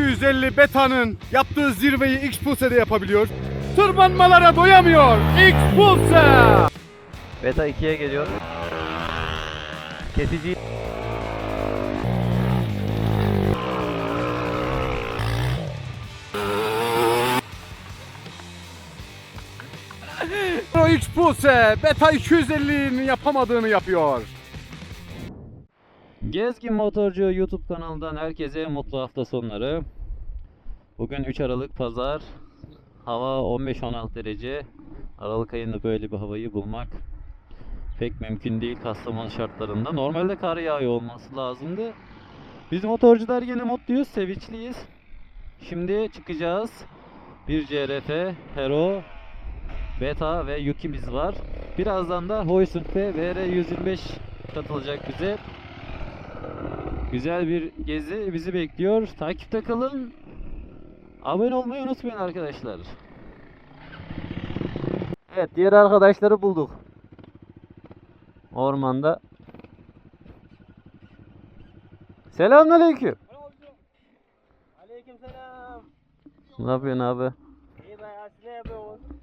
250 Beta'nın yaptığı zirveyi X-Pulse'de yapabiliyor. Tırmanmalara doyamıyor. X-Pulse! Beta 2'ye geliyor. Kesici O X-Pulse Beta 250'nin yapamadığını yapıyor. Gezgin Motorcu YouTube kanalından herkese mutlu hafta sonları. Bugün 3 Aralık Pazar. Hava 15-16 derece. Aralık ayında böyle bir havayı bulmak pek mümkün değil Kastamonu şartlarında. Normalde kar yağıyor olması lazımdı. Biz motorcular gene mutluyuz, sevinçliyiz. Şimdi çıkacağız. Bir CRF, Hero, Beta ve Yuki'miz var. Birazdan da Hoysung ve VR125 katılacak bize. Güzel bir gezi bizi bekliyor. Takipte kalın. Abone olmayı unutmayın arkadaşlar. Evet diğer arkadaşları bulduk. Ormanda. Selamünaleyküm. Aleykümselam. Ne yapıyorsun abi? İyi ben Aslı yapıyorum.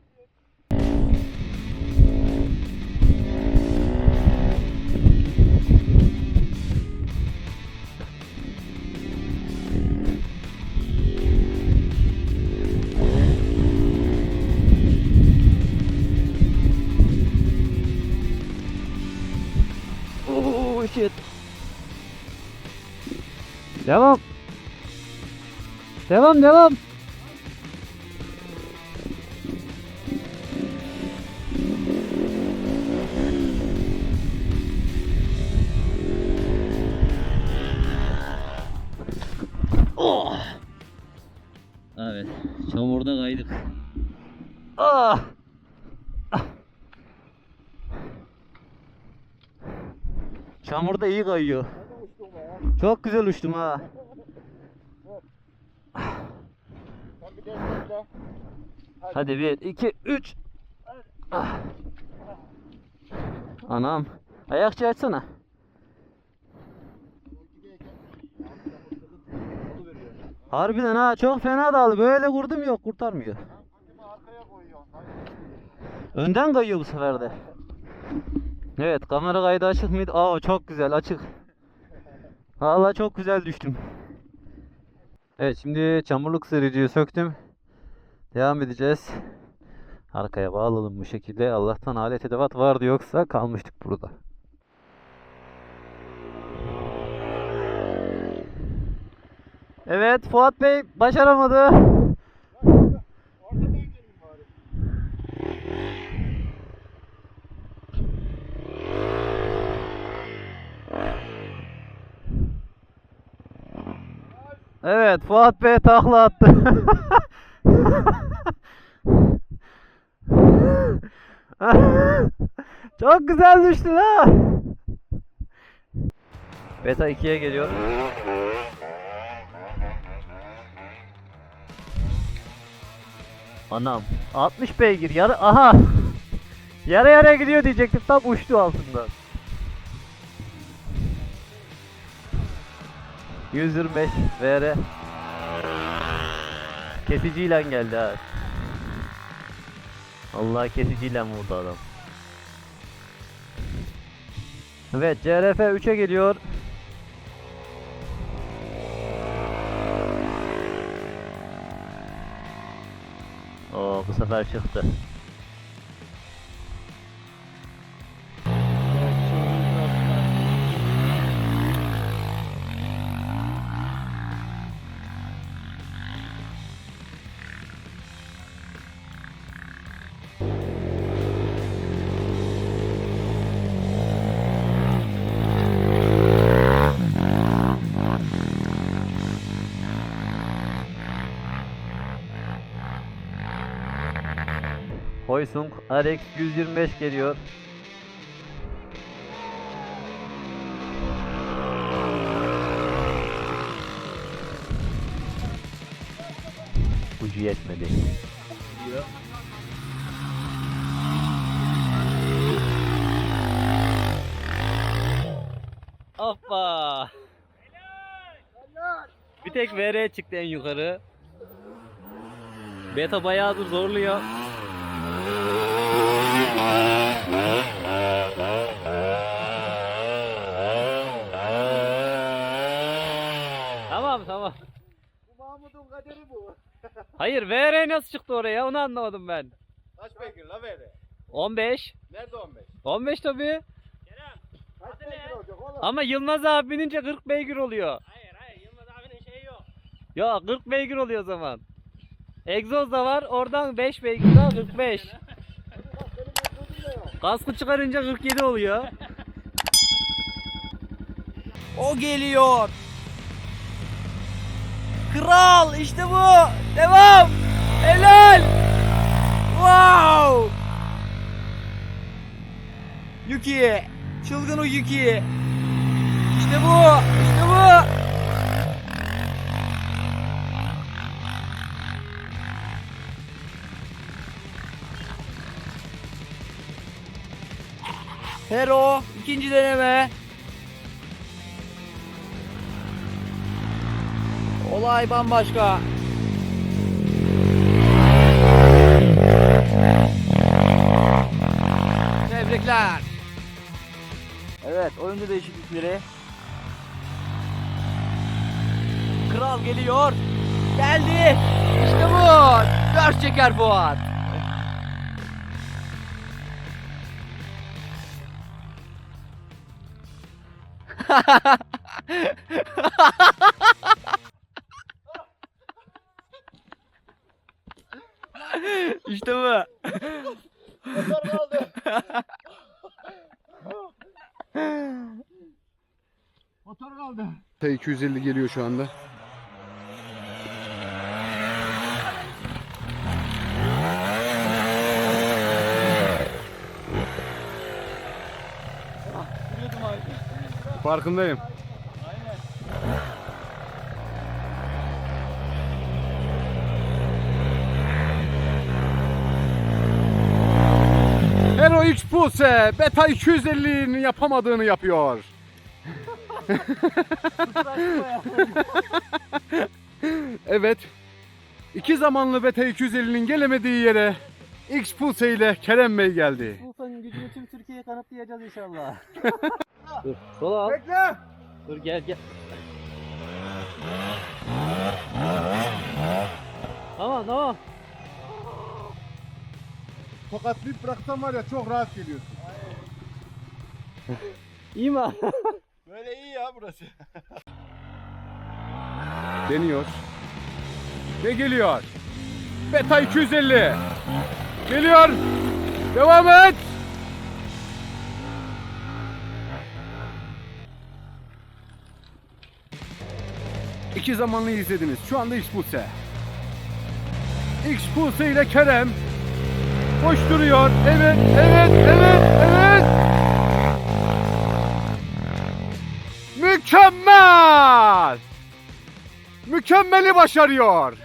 Devam. Devam devam. Oh. Evet, çamurda kaydık. Ah! Çamurda iyi kayıyor. Çok güzel uçtum ha. Hadi bir, iki, üç. Ah. Anam. Ayakçı açsana. Harbiden ha çok fena daldı. Böyle kurdum yok kurtarmıyor. Önden kayıyor bu sefer de. Evet kamera kaydı açık mıydı? Aa çok güzel açık. Valla çok güzel düştüm. Evet şimdi çamurluk sırıcıyı söktüm. Devam edeceğiz. Arkaya bağladım bu şekilde. Allah'tan alet edevat vardı yoksa kalmıştık burada. Evet Fuat Bey başaramadı. Evet Fuat Bey takla attı. Çok güzel düştün ha. Beta 2'ye geliyor. Anam 60 beygir yarı aha Yara yara gidiyor diyecektim tam uçtu altından 125 VR Kesiciyle geldi ha. Allah kesiciyle vurdu adam. Evet CRF 3'e geliyor. Oo bu sefer çıktı. Hoysung RX 125 geliyor. Ucu yetmedi. Hoppa. Bir tek VR çıktı en yukarı. Beta bayağıdır zorluyor. Tamam tamam. Bu Mahmut'un kaderi bu. Hayır VR nasıl çıktı oraya onu anlamadım ben. Kaç beygir la böyle? 15. Nerede 15? 15 tabii. Kaç beygir olacak oğlum? Ama Yılmaz abi binince 40 beygir oluyor. Hayır hayır Yılmaz abinin şeyi yok. Ya 40 beygir oluyor o zaman. Egzoz da var. Oradan 5 beygir daha 45. Kaskı çıkarınca 47 oluyor. O geliyor. Kral işte bu. Devam. Helal. Wow. Yuki. Çılgın o Yuki. İşte bu. İşte bu. Hero ikinci deneme. Olay bambaşka. Tebrikler. Evet, oyuncu değişiklikleri. Kral geliyor. Geldi. İşte bu. Dört çeker Fuat. İşte bu. Motor kaldı. Motor kaldı. T250 geliyor şu anda. Farkındayım. Hero X Pulse Beta 250'nin yapamadığını yapıyor. Evet. İki zamanlı Beta 250'nin gelemediği yere X Pulse ile Kerem Bey geldi. Sultan'ın gücünü tüm Türkiye'ye kanıtlayacağız inşallah. Dur. Sola al. Bekle. Dur gel gel. Tamam tamam. Tokatlayıp bıraksam var ya çok rahat geliyorsun. İyi mi? Böyle iyi ya burası. Deniyor. Ve geliyor. Beta 250. Geliyor. Devam et. İki zamanlı izlediniz. Şu anda X Pulse. X Pulse ile Kerem koşturuyor. Evet, evet, evet, evet. Mükemmel! Mükemmeli başarıyor.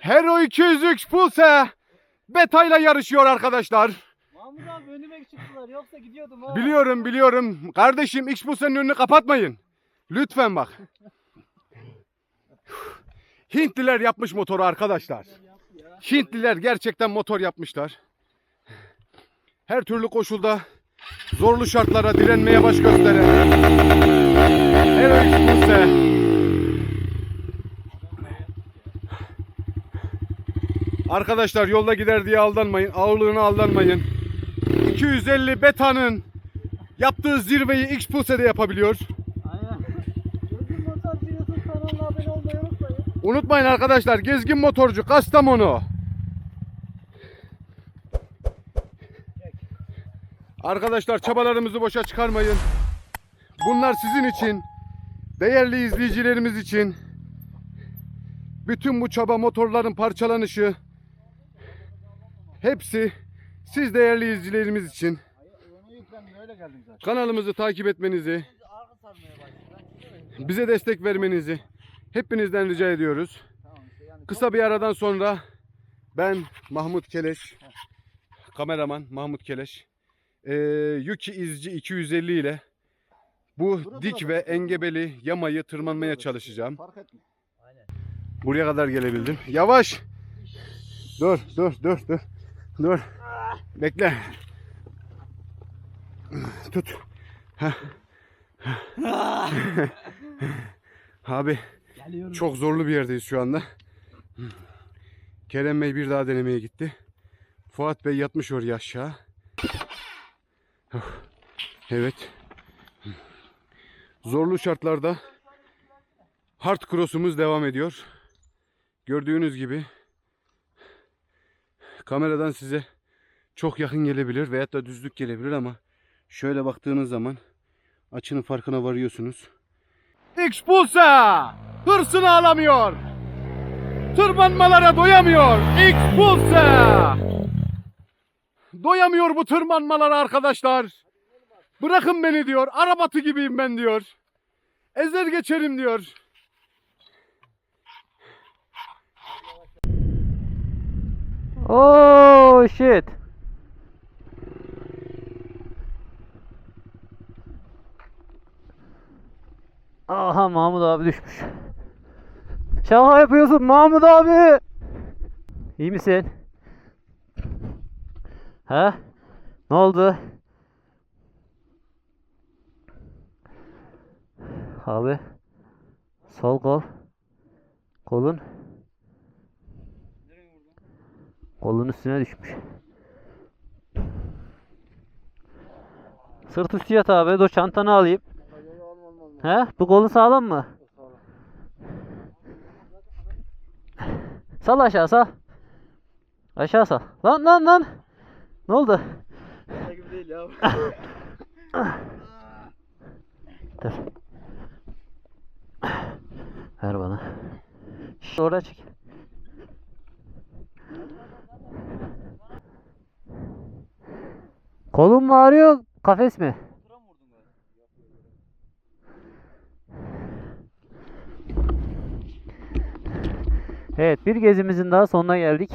Hero 200 Pulse beta ile yarışıyor arkadaşlar. Mahmut abi önüme çıktılar yoksa gidiyordum ha. Biliyorum biliyorum. Kardeşim X Pulse'nin önünü kapatmayın. Lütfen bak. Hintliler yapmış motoru arkadaşlar. Hintliler gerçekten motor yapmışlar. Her türlü koşulda zorlu şartlara direnmeye baş gösteren X Pulse Arkadaşlar yolda gider diye aldanmayın. Ağırlığına aldanmayın. 250 betanın yaptığı zirveyi X Pulse'de yapabiliyor. Aynen. YouTube kanalına abone olmayı unutmayın. Unutmayın arkadaşlar gezgin motorcu Kastamonu. Arkadaşlar çabalarımızı boşa çıkarmayın. Bunlar sizin için, değerli izleyicilerimiz için. Bütün bu çaba motorların parçalanışı hepsi siz değerli izleyicilerimiz için. Kanalımızı takip etmenizi, bize destek vermenizi hepinizden rica ediyoruz. Kısa bir aradan sonra ben Mahmut Keleş, kameraman Mahmut Keleş, eee Yuki İzci 250 ile Bu dik ve engebeli yamayı tırmanmaya çalışacağım. Buraya kadar gelebildim. Yavaş. Dur, dur, dur, dur. Dur. Bekle. Tut. Heh. Abi çok zorlu bir yerdeyiz şu anda. Kerem Bey bir daha denemeye gitti. Fuat Bey yatmış oraya aşağı. Evet. Zorlu şartlarda hard cross'umuz devam ediyor. Gördüğünüz gibi kameradan size çok yakın gelebilir veyahut da düzlük gelebilir ama şöyle baktığınız zaman açının farkına varıyorsunuz. Expulsa! Hırsını alamıyor. Tırmanmalara doyamıyor. Expulsa! Doyamıyor bu tırmanmalara arkadaşlar. Bırakın beni diyor. Arabatı gibiyim ben diyor. Ezer geçerim diyor. Oh shit. Aha Mahmut abi düşmüş. Şaka yapıyorsun Mahmut abi. İyi misin? Ha? Ne oldu? Abi. Sol kol. Kolun. Kolun üstüne düşmüş. Sırt üstü yat abi. Dur çantanı alayım. He? Bu kolun sağlam mı? Sal aşağı sal. Aşağı sal. Lan lan lan. Ne oldu? Dur. Ver bana. Şş, oraya çek. Kolum mu ağrıyor? Kafes mi? Evet bir gezimizin daha sonuna geldik.